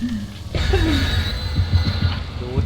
ดูด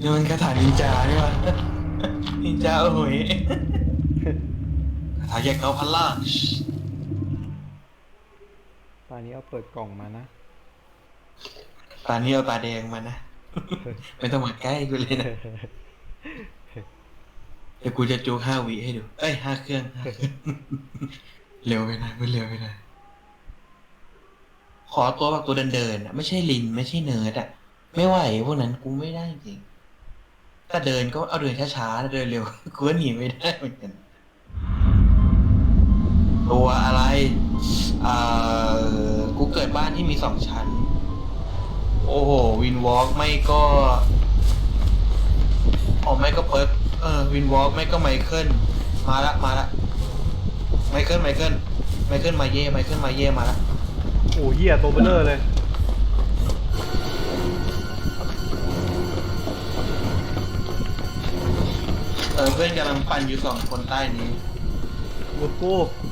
นี่มันคาถานินจาใช่ปะนินจาโอ้โหยคาถาแยกเกาพันล่างตอนนี้เอาเปิดกล่องมานะตานี้เอาตาแดงมานะ ไม่ต้องมาใกล้กูเลยนะ เดี๋ยวกูจะจูห้าวิให้ดู เอ้ยห้าเครื่องห้าเครื่องเร็วไปหน่อยไม่เร็วไปหน่อยขอตัวแบบตัวเดินๆอะไม่ใช่ลินไม่ใช่เนิร์ดอะไม่ไหวพวกนั้นกูไม่ได้จริงถ้าเดินก็เอาเดินช้าๆนะเดินเร็ว กูก็หนีไม่ได้เหมือนกันตัวอะไรอ่ากูเกิดบ้านที่มีสองชั้น โอ้โห วินวอล์กไม่ก็ อ๋อไม่ก็เปิร์ก เออวินวอล์กไม่ก็ไมเคิลมาละมาละไมเคิลไมเคิลไมเคิลมาเย่ไมเคิลมาเย่มาละโอ้เหี้ยตัวเบลเลอร์เลยเออเพื่อนกำลังปั่นอยู่สองคนใต้นี้ดูดกูดู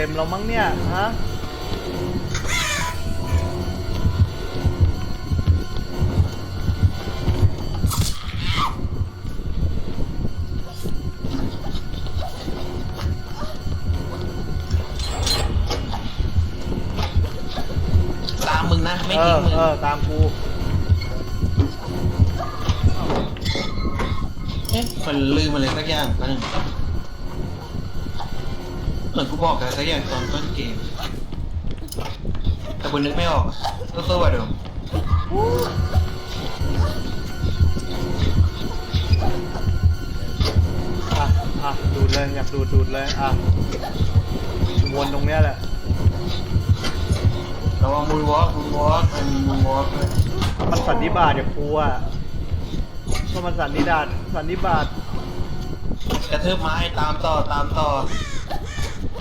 เต็มแล้วมั้งเนี่ยฮะตามมึงนะ ไม่เอทิ้งอมึง เออตามกูเอ๊ะมันลืมอะไรสักอย่างแป๊บนึงเห มือนกูบอกอะไรสักอย่างตอนต้นเกม แต่กูนึกไม่ออกสู้ๆว่ะเดี๋ยวอะอะดูดเลยอยากดูดดูดเลยอะวนตรงเนี้ยแหละระวังมูนวอล์กมูนวอล์กมันมีมูนวอล์กด้วยมันสันนิบาตอย่างกูอะก็มันสันนิดาตสันนิบาตกระทืบไม้ตามต่อตามต่อ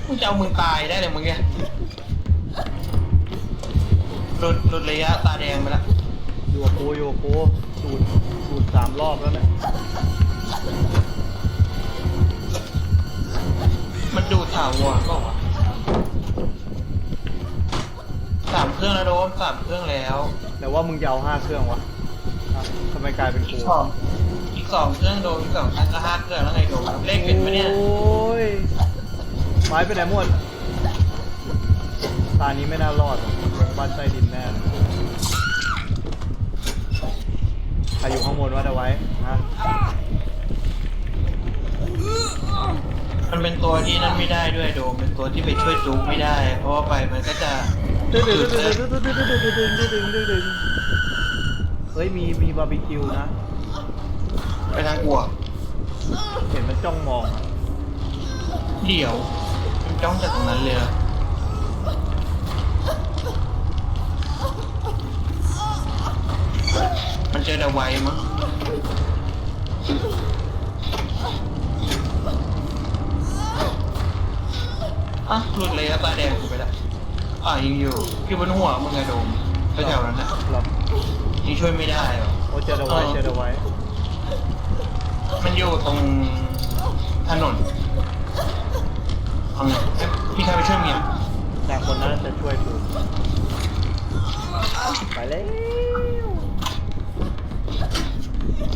มึงจะเอามึงตายได้เลยมึงเนี่ยหลุดหลุดระยะตาแดงไปแล้วอยู่กับกูอยู่กับกูดูดดูดสามรอบแล้วเนี่ยมันดูดถาวรก็วะสามเครื่องแล้วโดมสามเครื่องแล้วแต่ว่ามึงจะเอาห้าเครื่องวะอะทำไมกลายเป็นกูสองอีกสองเครื่องโดมอีกสองครั้งก็ห้าเครื่องแล้วไงโดมเลขเป็นปะเนี่ย โอ้ย ไม้ไปไหนหมดตานี้ไม่น่ารอดลงบ้านใต้ดินแน่เลยใครอยู่ข้างบนวะเดาไว้ฮะมันเป็นตัวที่นั่นไม่ได้ด้วยโดมเป็นตัวที่ไปช่วยจูกไม่ได้ เพราะว่าไปมันก็จะดึงดึงจุดดึงเลยดึงดึงดึงดึงดึงดึงดึงดึงดึงเฮ้ยมีมีบาร์บีคิวนะ ไปทางอัวเห็นมันจ้องมองอะเดี๋ยวมัน จ้องจากตรงนั้นเลยเหรอมันเจอดาไวมั้งอะหลุดเลยอะตาแดงกูไปแล้วอะยิงอยู่อยู่บนหัวมึงไงโดมแถวๆนั้นนะหรอยิงช่วยไม่ได้หรอโอ้เจอเดาไว้เจอเดาไว้มันอยู่ตรงถนน เอาไงให้พี่ชายไปช่วยเมียแต่คนนั้นจะช่วยกูไปเลย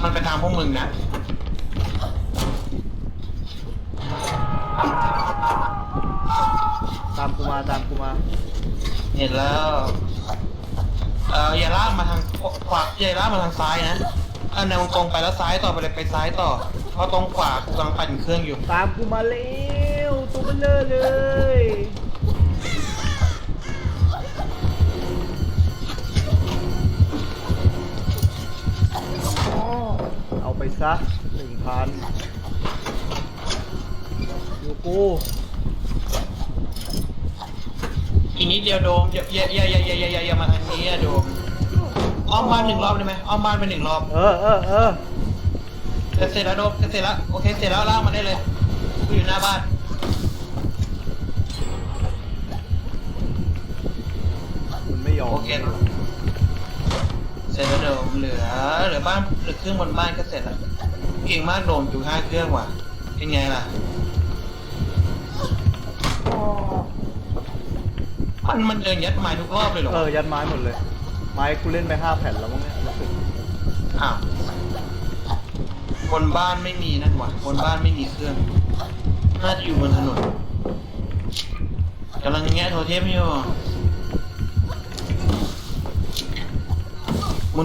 มันไปตามพวกมึงนะตามกูมาตามกูมาเห็นแล้ว เอออย่าล่ากมาทางขวาอย่าล่ากมาทางซ้ายนะอันแนวตรงไปแล้วซ้ายต่อไปเลยไปซ้ายต่อเพราะตรงขวากูกำลังปั่นเครื่องอยู่ ตามกูมาเร็ว ตัเบลอเลยเอาไปซะหนึ่งพันอยู่กูอีนิดเดียวโดมอย่าอย่าอย่าอย่าอย่าอย่าอย่ามาทางนี้อะโดมอ้อมบ้านหนึ่งรอบได้ไหมอ้อมบ้านไปหนึ่งรอบเออเออเออเสร็จแล้วโดมเสร็จแล้วโอเคเสร็จแล้วล่างมาได้เลยกูอยู่หน้าบ้าน ยอมโอเคเสร็จแล้วเดี๋ยวเหลือเหลือบ้านเหลือเครื่องบนบ้านก็เสร็จแล้วเก่งมากโดมอยู่ห้าเครื่องว่ะเป็นไงล่ะ มันมันเดินยัดไม้ทุกรอบเลยเหรอเออ ยัดไม้หมดเลย ไม้กูเล่นไปห้าแผ่นแล้วมั้งเนี่ยรู้สึกอ้าวบนบ้านไม่มีนั่นว่ะบนบ้านไม่มีเครื่อง น่าจะอยู่บนถนนกำลังแงะโทเทมอยู่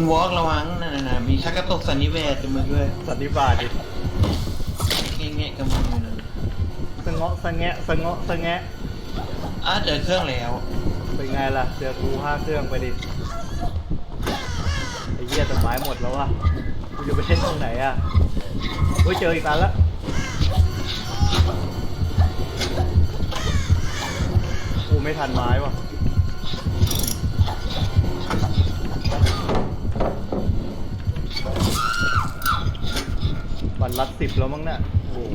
นวอล์กระวังนั่นน่ะมีชักกระตกสันนิเวศกับมึงด้วยสันนิบาตดิแงะๆกับมึงอยู่นั่นสะเงาะสะแงะสะเงาะสะแงะอะเจอเครื่องแล้ว เป็นไงล่ะเจอกูห้าเครื่องไปดิไอ้เหี้ยแต่ไม้หมดแล้วว่ะกูจะไปเล่นตรงไหนอะเฮ้ยเจออีกอันละกูไม่ทันไม้ว่ะ วันรัดสิบแล้วมั้งเนี่ยโอ้โห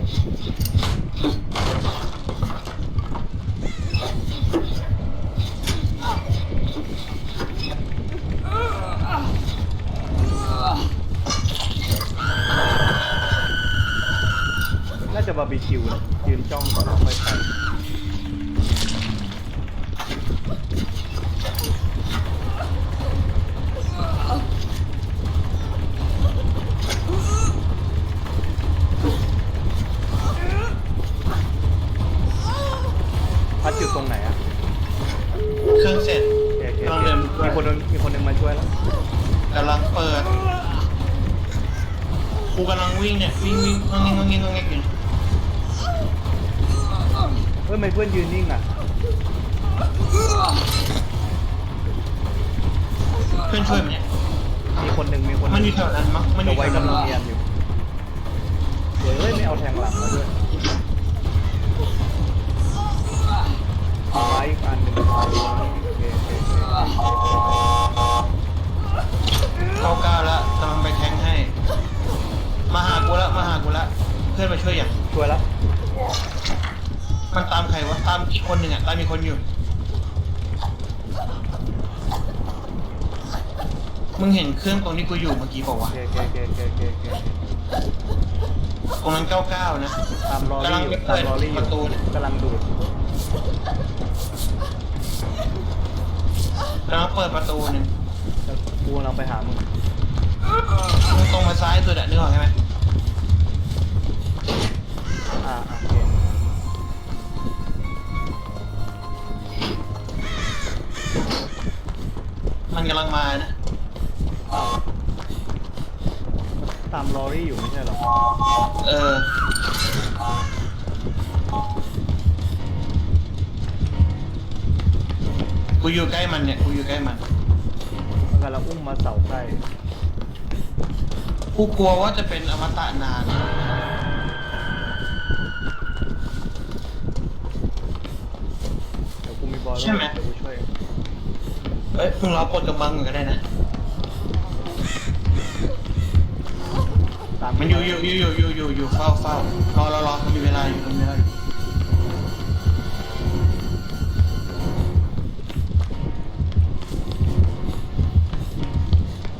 น่าจะบาร์บีคิวนะยืนจ้องก่อนแล้วค่อยไป ฮ้ยทำไมเพื่อนยืนนิ่งอะ เพื่อนช่วยมันเนี่ยมีคนหนึ่งมีคนหมันอนึ่ยู่งแถวนั้นมั้งมันอแต่ยู่แถไว้วนั้นกำลังเรียนอยู่เดี๋ยวเฮ้ยไม่เอาแทงหลังมาด้วยเอาไว้อีกอันหนึ่งเอาไว้โอเคโอเคโอเค เข้าก้าวแล้วกำลังไปแทงให้ มาหากูละมาหากูละเพื่อนมาช่วยอย่าง ช่วยแล้ว มันตามใครวะตามอีกคน หนึ่งอะตามอีกคนอยู่ มึงเห็นเครื่องตรงที่กูอยู่เมื่อกี้บอกโอว่าวะเคโอเคโอเคโอเคโอเคโอเคตรงนั้นเก้าเก้านะ ตามลอรี่อยู่กำลังไปเปิตามดลอรี่อประตูยู่เนี่ยกำลังดูดกำลังเปิดประตูหนึ่งกูกำลังไปหามึงมึงตรงมาซ้ายสุดอะนึกออกใช่ไหม มันกำลังมานะตามลอรี่อยู่ไม่ใช่เหรอเออกูอยู่ใกล้มันเนี่ยกูอยู่ใกล้มันมันกำลังอุ้มมาเสาใกล้กูกลัวว่าจะเป็นอมตะนานเดี๋ยวกูมีบอลใช่ไหม เดี๋ยวกูช่วยเอ้ยมึงรอปลดกำบังก่อนก็ได้นะ ตามมันอยู่อยู่อยู่อยู่อยู่อยู่อยู่เฝ้าเฝ้ารอรอรอมันมีเวลาอยู่มันมีเวลาอยู่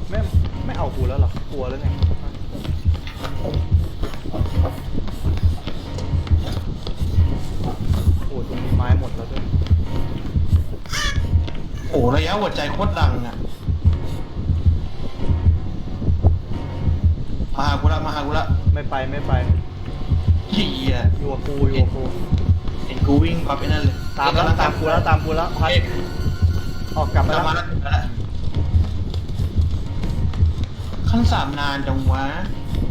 ไม่ไม่เอากูแล้วเหรอกลัวแล้วไง โอ้ระยะหัวใจโคตรดังอะ มาหากูละมาหากูละไม่ไปไม่ไปเฮียอยู่กับกูอยู่กับกูเห็นกูวิ่งปั๊บไอ้นั่นเลยตามแล้วตามกูแล้วตามกูแล้วพัดเอ๊ะออกกลับกมาลับแล้วมาแล้วกลับมาแล้วขั้นสามนานจังวะ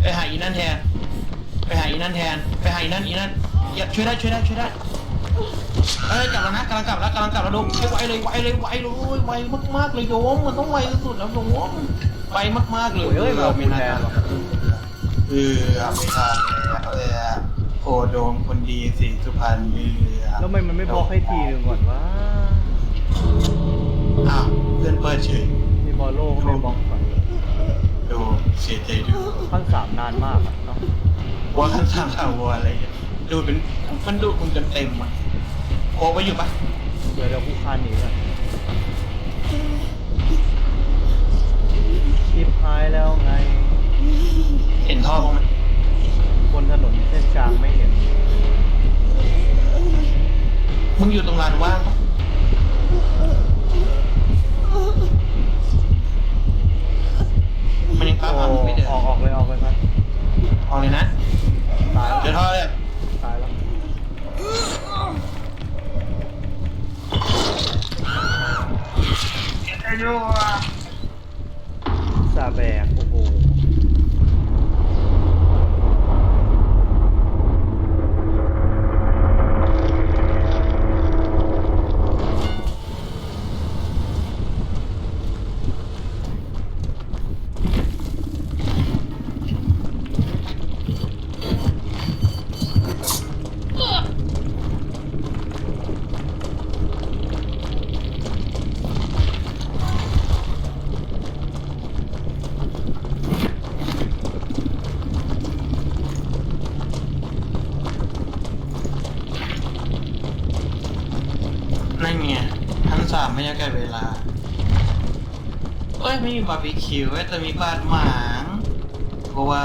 ไปหาอีนั่นแทน ไปหาอีนั่นแทน ไปหาอีนั่นอีนั่นอย่าช่วยได้ช่วยได้ช่วยได้ เอ้ยกลับแล้วนะกำลังกลับแล้วกำลังกลับแล้วโดมไวเลยไวเลยไวเลยไวมากๆเลยโดมมันต้องไวสุดๆแล้วโดมไวมากๆเลยโอ้ยเอ้ยเราไม่กูน่าแทนหรอเออไม่ทันแล้วเออโอ้โดมคนดีสีสุพรรณเออแล้วทำไมมันไม่บล็อกให้ทีหนึ่งก่อนวะอ้าวเพื่อนเปิดเฉยมีบอลโล่ก็ไม่บล็อกก่อนโดมเสียใจด้วยขั้นสามนานมากอะเนาะว่าขั้นสามข่าววัวอะไรเนี่ยดูดเป็นมันดูดมึงจนเต็มอะ โอ้ไปอยู่ปะเดี๋ยวเดี๋ยวกูคานหนีก่อนชิบหายแล้วไง เห็นท่อบ้างไหมบนถนนเส้นกลางไม่เห็น มึงอยู่ตรงลานว่างปะมันยังโอ้ตามหามึงไม่เดินออกออกเลยออกเลยครับออกเลยนะ ตายแล้วเดี๋ยวท่อเลย ไอ้ยัวซาแบกโอ้โหามไม่ยากใกล้เวลา เอ้ย ไม่มีบาร์บีคิวเว้ยแต่มีบาดหมางเพราะว่า